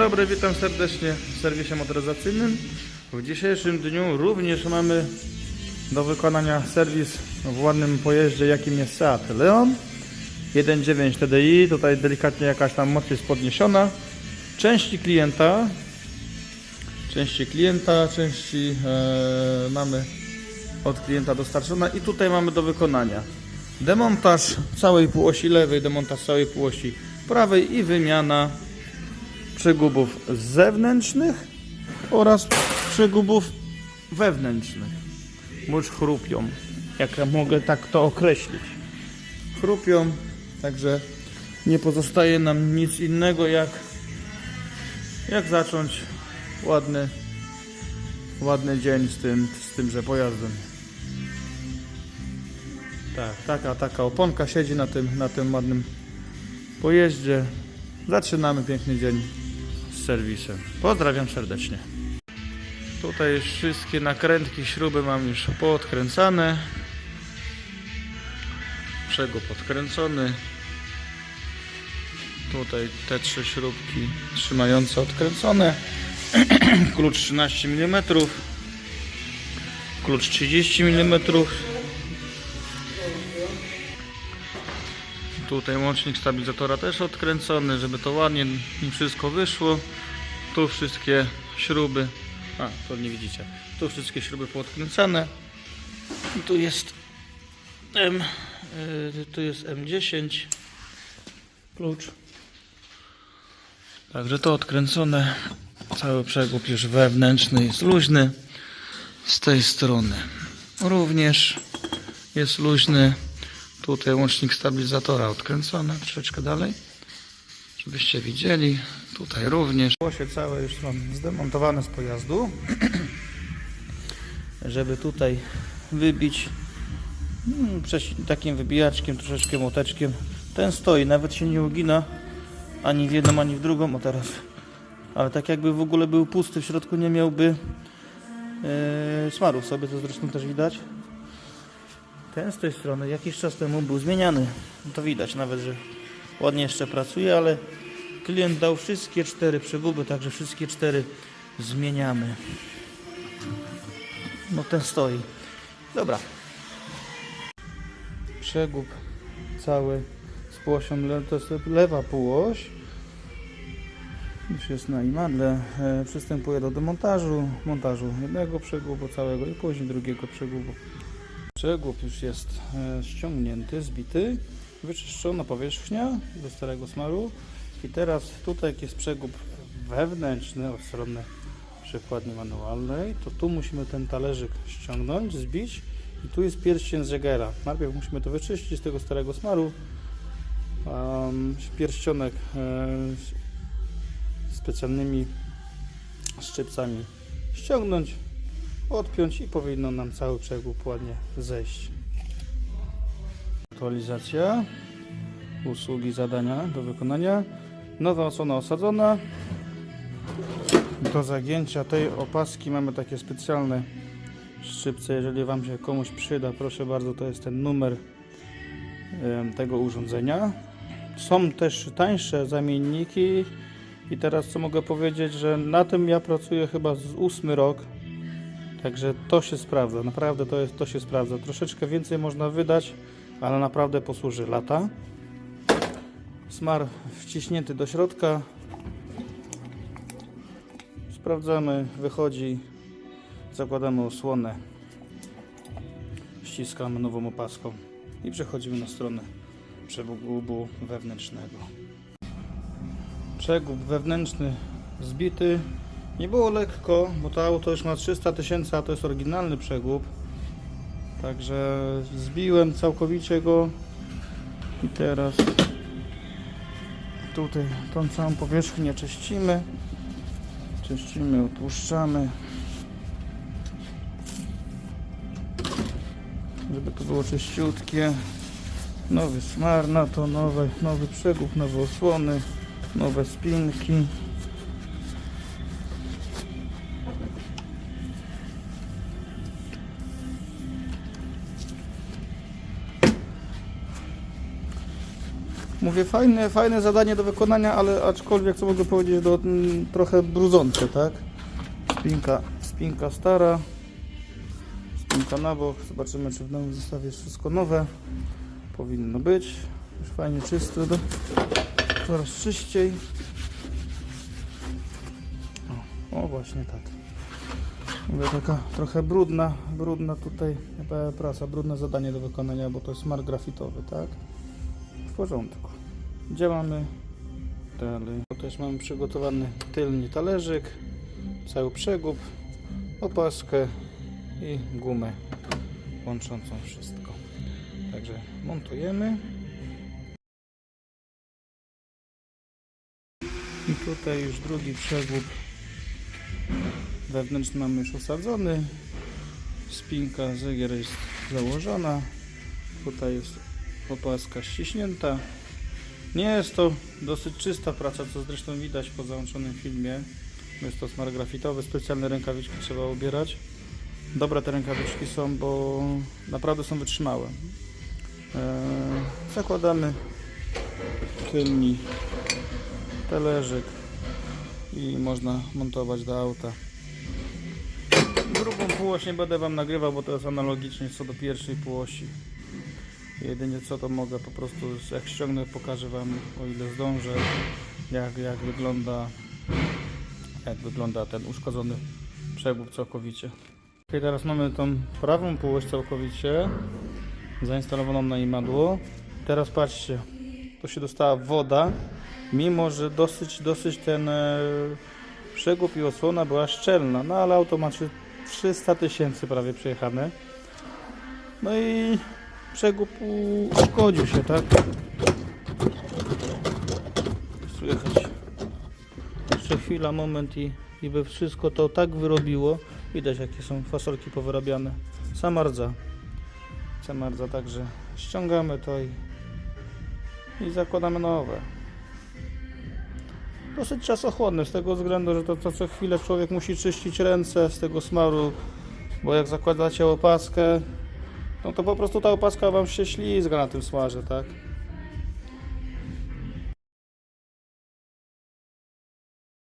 dobry, witam serdecznie w serwisie motoryzacyjnym. W dzisiejszym dniu również mamy do wykonania serwis w ładnym pojeździe, jakim jest Seat Leon 1.9 TDI. Tutaj delikatnie jakaś tam moc jest podniesiona. Części klienta, części klienta, części e, mamy od klienta dostarczone i tutaj mamy do wykonania demontaż całej półosi lewej, demontaż całej półosi prawej i wymiana przegubów zewnętrznych oraz przegubów wewnętrznych, bądź chrupią, jak ja mogę tak to określić. Chrupią, także nie pozostaje nam nic innego jak, jak zacząć ładny, ładny dzień z tym, z tymże pojazdem. Tak, taka, taka oponka siedzi na tym, na tym ładnym pojeździe. Zaczynamy piękny dzień serwisem. Pozdrawiam serdecznie. Tutaj wszystkie nakrętki, śruby mam już poodkręcane. Przegub odkręcony. Tutaj te trzy śrubki trzymające odkręcone. Klucz 13 mm. Klucz 30 mm. Tutaj łącznik stabilizatora też odkręcony, żeby to ładnie mi wszystko wyszło. Tu wszystkie śruby, a to nie widzicie, tu wszystkie śruby poodkręcane. I tu jest M, y, tu jest M10 klucz. Także to odkręcone. Cały przegub już wewnętrzny jest luźny. Z tej strony również jest luźny. Tutaj łącznik stabilizatora odkręcony troszeczkę dalej, żebyście widzieli. Tutaj również. Łosie całe już mam zdemontowane z pojazdu, żeby tutaj wybić mm, takim wybijaczkiem, troszeczkę młoteczkiem. Ten stoi, nawet się nie ugina ani w jedną, ani w drugą, o teraz. Ale tak jakby w ogóle był pusty, w środku nie miałby e, smarów sobie, to zresztą też widać. Ten z tej strony jakiś czas temu był zmieniany. To widać nawet, że ładnie jeszcze pracuje, ale klient dał wszystkie cztery przeguby, także wszystkie cztery zmieniamy. No ten stoi. Dobra. Przegub cały z półosią, le- to jest lewa półoś. Już jest na imadle. E, Przystępuję do demontażu, montażu jednego przegubu całego i później drugiego przegubu. Przegub już jest e, ściągnięty, zbity, wyczyszczona powierzchnia do starego smaru i teraz tutaj jak jest przegub wewnętrzny od strony przekładni manualnej, to tu musimy ten talerzyk ściągnąć, zbić i tu jest pierścień z Jagera. Najpierw musimy to wyczyścić z tego starego smaru. Um, pierścionek e, specjalnymi szczypcami ściągnąć, odpiąć i powinno nam cały przegub ładnie zejść. Aktualizacja usługi zadania do wykonania. Nowa osłona osadzona. Do zagięcia tej opaski mamy takie specjalne szczypce. Jeżeli Wam się komuś przyda, proszę bardzo, to jest ten numer tego urządzenia. Są też tańsze zamienniki i teraz co mogę powiedzieć, że na tym ja pracuję chyba z ósmy rok. Także to się sprawdza, naprawdę to, jest, to się sprawdza. Troszeczkę więcej można wydać, ale naprawdę posłuży lata. Smar wciśnięty do środka. Sprawdzamy, wychodzi. Zakładamy osłonę. Ściskamy nową opaską i przechodzimy na stronę przegubu wewnętrznego. Przegub wewnętrzny zbity. Nie było lekko, bo to auto już ma 300 tysięcy, a to jest oryginalny przegub. Także zbiłem całkowicie go i teraz tutaj tą całą powierzchnię czyścimy. Czyścimy, otłuszczamy. Żeby to było czyściutkie. Nowy smar na to, nowe, nowy przegub, nowe osłony, nowe spinki. Mówię, fajne, fajne zadanie do wykonania, ale aczkolwiek, co mogę powiedzieć, do, mm, trochę brudzące, tak? Spinka, spinka stara, spinka na bok. Zobaczymy, czy w nowym zestawie jest wszystko nowe. Powinno być. Już fajnie czyste. Do, coraz czyściej. O, o, właśnie tak. Mówię, taka trochę brudna, brudna tutaj e, praca, brudne zadanie do wykonania, bo to jest smart grafitowy, tak? Porządku. Działamy dalej. Tu też mamy przygotowany tylny talerzyk, cały przegub, opaskę i gumę łączącą wszystko. Także montujemy. I tutaj już drugi przegub wewnętrzny mamy już osadzony. Spinka zegier jest założona. Tutaj jest opaska ściśnięta. Nie jest to dosyć czysta praca, co zresztą widać po załączonym filmie. Jest to smar grafitowy, specjalne rękawiczki trzeba ubierać. Dobre te rękawiczki są, bo naprawdę są wytrzymałe. Eee, zakładamy tylni talerzyk i można montować do auta. Drugą półoś nie będę Wam nagrywał, bo to jest analogicznie co do pierwszej półosi. Jedynie co to mogę po prostu, jak ściągnę pokażę Wam o ile zdążę, jak, jak wygląda jak wygląda ten uszkodzony przegub całkowicie. Ok, teraz mamy tą prawą półość całkowicie zainstalowaną na imadło. Teraz patrzcie, tu się dostała woda, mimo że dosyć, dosyć ten e, przegub i osłona była szczelna, no ale auto ma trzy- 300 tysięcy prawie przejechane. No i przegub uszkodził się, tak? Słychać. Jeszcze chwila, moment i, i by wszystko to tak wyrobiło. Widać jakie są fasolki powyrabiane. Sama rdza. Sama rdza, także ściągamy to i, i zakładamy nowe. Dosyć czasochłonne z tego względu, że to, to co chwilę człowiek musi czyścić ręce z tego smaru, bo jak zakładacie opaskę, no to po prostu ta opaska wam się ślizga na tym smarze, tak?